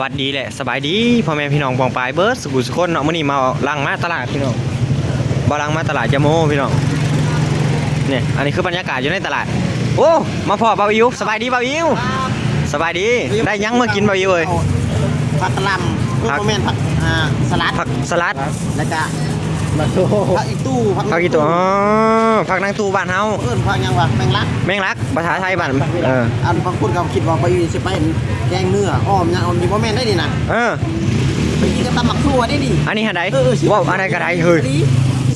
สวัสดีแหละสบายดีพ่อแม่พี่น้องปองปลายเบิร์ดสกุลสุคนเนาะมื้อนี้มาลังมาตลาดพี่น้องบ่ลังมาตลาดจะโมพี่น้องเนี่ยอันนี้คือบรรยากาศอยู่ในตลาด โอ้มาพ่อเบาอิวสบายดีเบาอิวสบายดีได้หยังมากินเบาอิวเอ้ยผักกะหล่ำผักโมเมนผักอ่าสลัดผักสลัดแล้วก็ ผักอีตู้ผักอีตัวอ๋อผักนางตูบ้านเฮาเอิ้นผักหยังวะแมงลักแมงลักภาษาไทยบ้านเอออันบางคนเขาคิดว่าไปอยู่สิไปแกงเนื้ออ้อมหยังอ้อมนี่บ่แม่นได้นี่นะเออไปกินกับตำหมักทั่วได้ดิอันนี้หันใดเออเออสิว้าวอันใดก็ได้เฮ้ย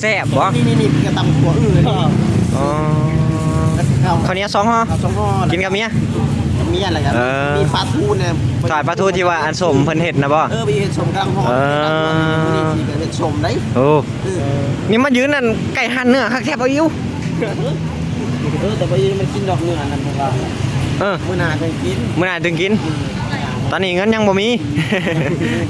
แซ่บบ่นี่นี่นี่กับตำทั่วเออนี่อ๋อแล้วก็ข้าวข้าวเหนียวสองห่อข้าวสองห่อกินกับเมีย มีอะไรกันเออ มีปลาทูเนี่ยทอดปลาทูที่ว่าอันสมเพิ่นเฮ็ดนะบ่ เออไปเห็นชมกลางห้องเออ นี่ที่เป็นชมได้โอ้ เออนี่มายืนนั่นไก่หั่นเนื้อคักแทบเอาอยู่เออแต่ไปมันกินดอกเนื้อนั่นเพราะว่าเออมื้อหน้าจะกินมื้อหน้าถึงกินตอนนี้เงินยังบ่มี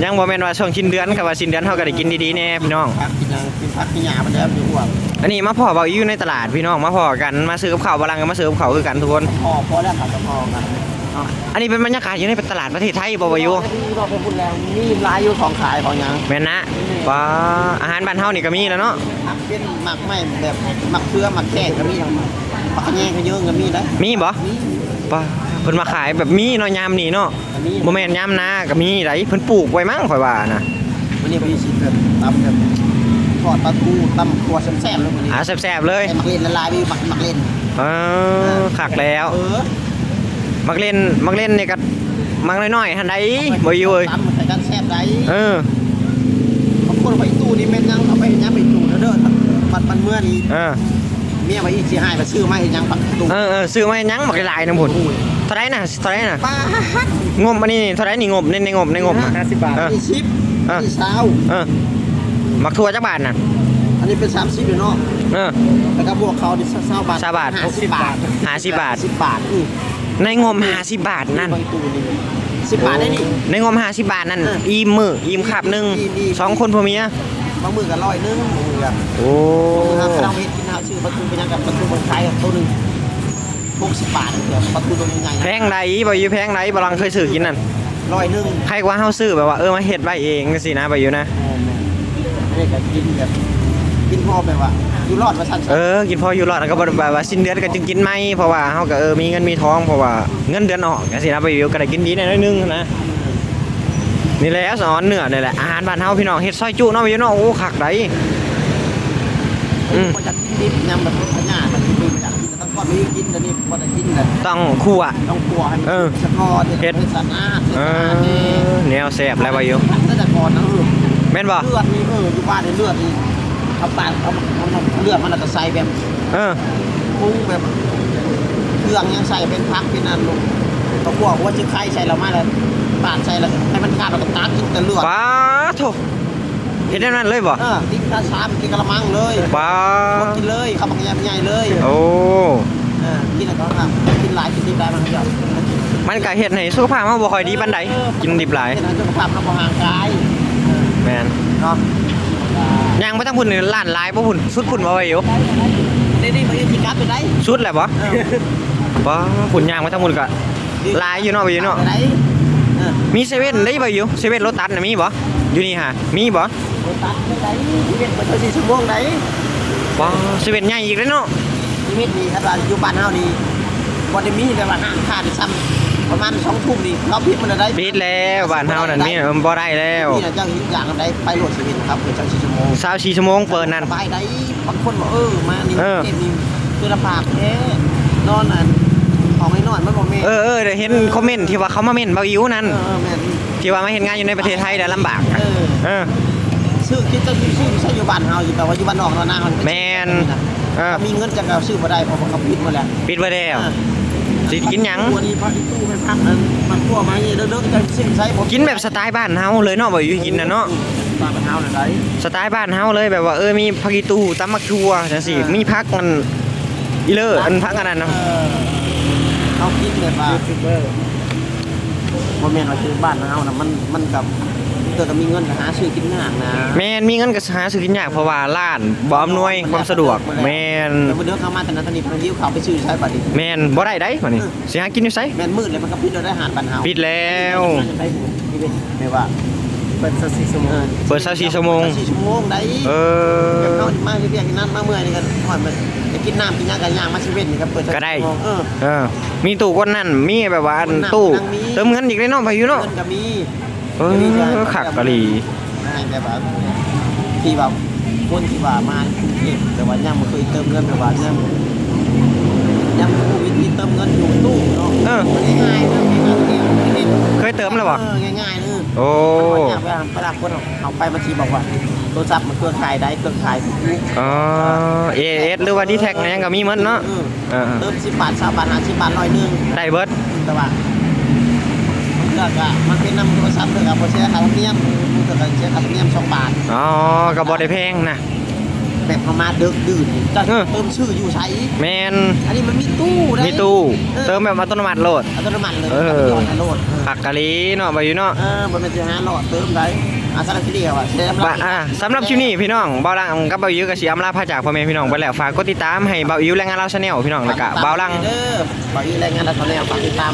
ยังบ่แม่นว่าช่วงสิ้นเดือนกับว่าสิ้นเดือนเฮาก็ได้กินดีๆแน่พี่น้องพักกินหยังกินพักกินหญ้ามันแล้วอยู่อ้วกอันนี้มาพ่อเบาอยู่ในตลาดพี่น้องมาพ่อกันมาซื้อกับข้าวบาลังกันมาซื้อกับข้าวคือกันทุกคน พอพอแล้วครับพอกัน อันนี้เป็นบรรยากาศอยู่ในตลาดประเทศไทยบ่บ่อยู่เราไปพูดแล้วนี่ร้ายอยู่ของขายของหยังแม่นนะว่าอาหารบ้านเฮานี่ก็มีแล้วเนาะผักเป็นหมักไม่แบบหมักเชื้อหมักแกงก็มีทั้งหมักกระแยงก็เยอะก็มีนะมีบ่มีว่าเพิ่นมาขายแบบมีเนาะยามนี้เนาะก็มีบ่แม่นยามนาก็มีไดเพิ่นปลูกไว้มั้งข่อยว่านะวันนี้ไปชิมแบบตำแบบทอดปลาทูตำตัวแซ่บๆเลยวันนี้อ่าแซ่บๆเลยไอ้หมักเล่นละลายไปหมักหมักเล่นเออคักแล้วเออ มักเล่นมักเล่นนี่ก็มักน้อยๆหันใดบ่อยู่เอ้ยตำใส่กันแซ่บได้เออบางคนไปตู้นี่แม่นยังเอาไปยังไปตู้แล้วเด้อบัดมันเมื่อนี้เออเมียไปอีกสิให้มาซื้อมาให้ยังปักตู้เออเออซื้อมาให้หยังบักหลายๆนะพุ่นเท่าไหร่น่ะเท่าไหร่น่ะป้าดงบอันนี้เท่าไหร่นี่งบในในงบในงบอะ50บาทเออนี่ชิปเออนี่เช้าเออมักทั่วจักบาทน่ะอันนี้เป็น30อยู่เนาะเออแล้วก็บวกเขาดิเช้าบาทเช้าบาท50บาท50บาท10บาทนี่ ในงบ50บาทนั่นบางตู้นี่10บาทได้นี่ ในงบ50บาทนั่น เอออิ่อิ่มมื้ออิ่มคาบหนึงอิ่มอิ่ม สองคนผัวเมียบางมื้อก็ร้อยหนึงบางมื้อก็โอ้ถ้าเราเฮ็ดกินข้าวซื้อประตูไปยังกับประตูบนขายกับตัวหนึง60บาทเดียวประตูตัวใหญ่แพงใดบ่อยู่แพงใดบ่ลังเคยซื้อกินนั่นร้อยหนึงใครว่าเฮาซื้อแบบว่าเออมาเฮ็ดไว้เองจังซี่นะบ่อยู่นะ อันนี้ก็กินแบบ กินพอแบบว่าอยู่รอดว่าซั่นเออ กินพออยู่รอดแล้วก็บ่ได้แบบว่าสิ้นเดือนก็จึงกินไหมเพราะว่าเฮาก็เออมีเงินมีทองเพราะว่าเงินเดือนออกจังซี่นะไปอยู่ก็ได้กินดีหน่อยนึงนะนี่แหละสอนเนื้อนี่แหละอาหารบ้านเฮาพี่น้องเฮ็ดซอยจุเนาะไปอยู่เนาะโอ้คักไดอืมพอจะกินดิบยำแบบพญาแบบกินจากกินต้องก่อนไม่กินเดี๋ยวนี้พอจะกินเลยต้องคั่วต้องกลัวให้มันเออสะกอเด็ดเฮ็ดสะอาดเอสะอาดนี่อแนวแซ่บแล้วไปอยู่น่าจะก่อนนะเออแม่นบ่เลือดนี่เอออยู่บ้านในเลือดนี่ เอาปาดเอาเอาเอาเลือดมันจะใส่แบบเออปรุงแบบเครื่องยังใส่เป็นพักเป็นอันลงเขาบอกว่าจะไข่ใส่เรามาแล้วปาดใส่แล้วให้มันขาดแล้วก็ตักกินแต่เลือดป้าโถเฮ็ดได้นั่นเลยบ่เออติ๊กกระชามกินกระมังเลยป้าหมดกินเลยข้าวมันใหญ่ๆเลยโอ้เออกินแล้วก็ครับกินหลายกินดิบหลายมันก็จะมันก็เฮ็ดให้สุขภาพเฮาบ่ค่อยดีปานใดกินดิบหลายกินแล้วสุขภาพเราบ่ห่างกายแม่นเนาะ ย่างไปทั้งพุ่นนี่ล้านหลายบ่พุ่นสุดพุ่นบ่ไว้อยู่นี่นี่มันจะจิกัดไปไหนสุดแหละบ่เออบ่พุ่นย่างไปทั้งพุ่นก็หลายอยู่เนาะไปอยู่เนาะไปไหนเออมีเซเว่นได้บ่อยู่เซเว่นรถตัดน่ะมีบ่อยู่นี่ฮะมีบ่รถตัดไปไหนชีวิตมันจะสี่ชั่วโมงไหนบ่เซเว่นใหญ่อีกแล้วเนาะชีวิตนี่ครับว่าอยู่บ้านเฮานี่ บ่ได้มีแต่ว่าห้างค่าที่ซ้ำประมาณสองทุ่มนี่เราพิดมันได้ปิดแล้วบ้านเฮานั่นมีเออบ่ได้แล้วนี่นะเจ้าหินอย่างใด24โหลดชีวิตครับเพื่อเจ้าสี่ชั่วโมง24ชั่วโมงเปิดนั่นสบายได้บางคนบอกเออมานี่เออเก็บนี่คือลำบากแท้นอนนั่นของไม่นอนมันบ่แม่นเออเออเดี๋ยวเห็นคอมเมนต์ที่ว่าเขามาเม่นเบาอิ๋วนั่นเออแม่นที่ว่ามาเห็นงานอยู่ในประเทศไทยแล้วลำบากอะเออเออซื้อคิดจะซื้อใช้อยู่บ้านเฮาอยู่แต่ว่าอยู่บ้านนอกเนาะหน้าเฮาแม่นเออถ้ามีเงินจะเอาซื้อบ่ได้เพราะว่าเขาปิดหมดแล้วปิดไว้แล้ว สิกินหยังตัวนี้พักอีตู้ให้พักนั้นมันพวกมานี่เด้อๆจะซื้อใช้บ่กินแบบสไตล์บ้านเฮาเลยเนาะบ่อยู่กินน่ะเนาะบ้านเฮาน่ะได้สไตล์บ้านเฮาเลยแบบว่าเออมีผักอีตูตำมักทั่วจังซี่เออมีผักมันอีเลออันผักอันนั้นเอเนาะอเอากินแบบว่าบ่แม่นว่าซื้อบ้านเฮาน่ะมันมันกับ เกิดก็มีเงินก็หาซื้อกินยากนะแม่นมีเงินก็หาซื้อกินยากเพราะว่าร้านบ่อำนวยความสะดวกแม่นแต่ว่าเดี๋ยวเข้ามาแต่นั้นตอนนี้เพิ่นยิ้วเขาไปซื้อใช้บัดนี้แม่นบ่ได้ได้บัดนี้สิหากินอยู่ไสแม่นมืดเลยมันก็ปิดเราได้อาหารบ้านเฮาปิดแล้วไปหูนี่เป็นไม่ว่าเปิดสักสี่ชั่วโมงเปิด24ชั่วโมงสี่ชั่วโมงได้เอเดี๋ยวอเขามาเรียกกินน้ำมาเมื่อยนี่กันหอยมันจะกินน้ำกินยากันย่างมาชีวิตนี่ครับเปิดสัก็ได้ชั่วโมงเออเออมีตู้ก้นนั่นมีแบบว่าอันตู้นั่งมีเติมเงินอีกได้เนาะพายุเนาะเงินก็มี เออขักกะหรี่ให้แบบว่าที่แบบคนที่ว่ามาเก็บแต่ว่ายังไม่เคยเติมเงินแบบว่ายังยังโควิดมีเติมเงินอยู่ตู้เนาะเออง่ายๆนะง่ายๆเนี่ยเล่นเคยเติมแล้วบ่เออง่ายๆเลยโอ้เนี่ยเวลาเวลาคนเอาไปบางทีบอกว่าโทรศัพท์มันเครือข่ายได้เครือข่ายทุกยุคอ๋อเอเอสหรือว่าดีแท็กเนี่ยก็มีหมดเนาะออเออเติมสิบบาทสามบาทห้าสิบบาทร้อยหนึ่งได้เบิดแต่ว่ามันเลือ กอะมันเป็นนำโทรศัพท์เลือกอะพอเสียค่าธรรมเนียมมันเลือกอะเสียค่าธรรมเนียมสองบาทอ๋อก็บ่ได้แพงนะ แบบประมาณดึกดื่นจะเออ เติมชื่ออยู่ใช้แมนอันนี้มันมีตู้ได้มีตู้ออเติมแบบอัตโนมัติโหลด อัตโนมัติเลยเออโหลดโหลดเออขักกะหรี่เนาะพายุเนาะ เออมันเป็นสิหาโหลดเติมได้ อะสำหรับที่เดียวอะเสียบะอ่าสำหรับชิวนี้พี่น้องเบาลังกับเบาอิวกับสีอำลาพาจากพ่อแม่พี่น้องไปแล้วฝากกดติดตามให้เบาอิวและงานเราชาแนลพี่น้องแล้วก็เบาลังเด้อฝากอีรายงานเราตอนนี้ฝากติดตาม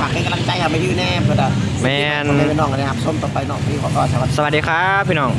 ฝากให้กำลังใจอะไปอยู่แน่เพื่อนอะแม่นให้น้องกันนะครับส้มต่อไปน้องพี่ขอก็สวัสดีสวัสดีครับพี่น้อง